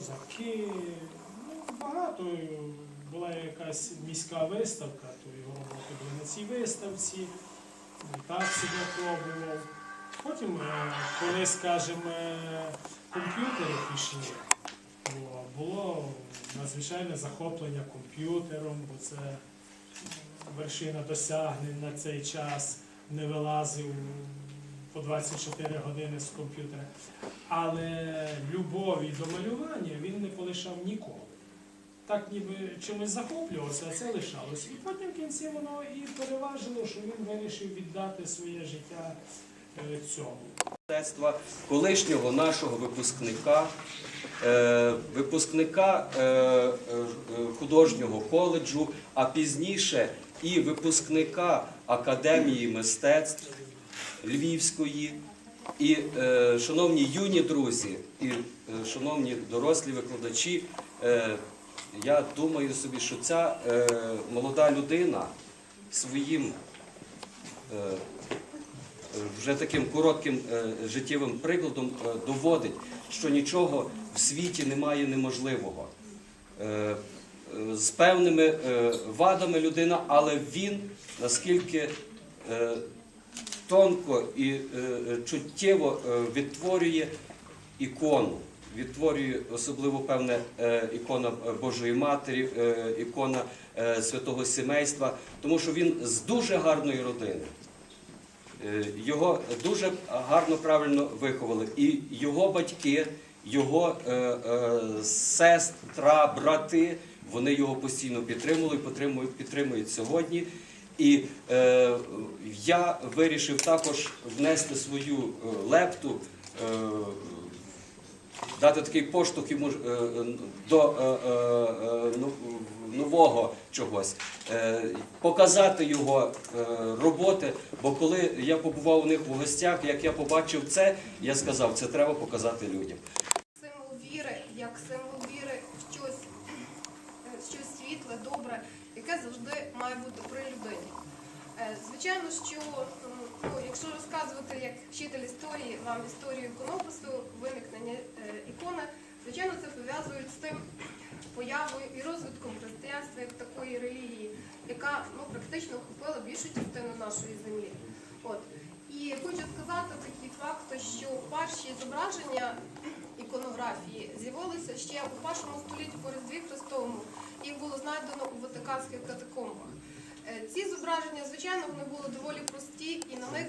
козаки. Ну, багато. Була якась міська виставка, то його роботи були на цій виставці. Так себе пробував. Потім, е, коли, скажімо, комп'ютери пішли, було, було надзвичайне захоплення комп'ютером, бо це вершина досягнень на цей час не вилазив по 24 години з комп'ютера. Але любові до малювання він не полишав ніколи. Так ніби чимось захоплювався, а це лишалося. І потім в кінці воно і переважило, що він вирішив віддати своє життя е, цьому. мистецтва колишнього нашого випускника, е, випускника е, художнього коледжу, а пізніше і випускника Академії мистецтв Львівської. І, е, шановні юні друзі, і е, шановні дорослі викладачі, е, я думаю собі, що ця е, молода людина своїм е, вже таким коротким е, життєвим прикладом е, доводить, що нічого в світі немає неможливого. Е, З певними е, вадами людина, але він наскільки е, тонко і е, чуттєво е, відтворює ікону. Відтворює особливо певне е, ікона Божої Матері, е, ікона е, святого сімейства, тому що він з дуже гарної родини. Е, Його дуже гарно правильно виховали. І його батьки, його е, е, сестра, брати, вони його постійно підтримували і підтримують сьогодні. І е, я вирішив також внести свою е, лепту, е, дати такий поштовх йому е, до е, е, е, ну, нового чогось, е, показати його е, роботи. Бо коли я побував у них в гостях, як я побачив це, я сказав, це треба показати людям. Звичайно, що ну, якщо розказувати як вчитель історії вам історію іконопису, виникнення е, ікони, звичайно, це пов'язують з тим появою і розвитком християнства як такої релігії, яка ну, практично охопила більшу частину нашої землі. От. І хочу сказати такий факт, що перші зображення іконографії з'явилися ще у першому столітті по Різдві Христовому. Їх було знайдено у Ватиканських катакомбах. Зображення, звичайно, вони були доволі прості, і на них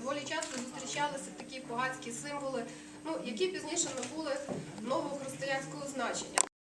доволі часто зустрічалися такі погацькі символи, ну, які пізніше набули нового християнського значення.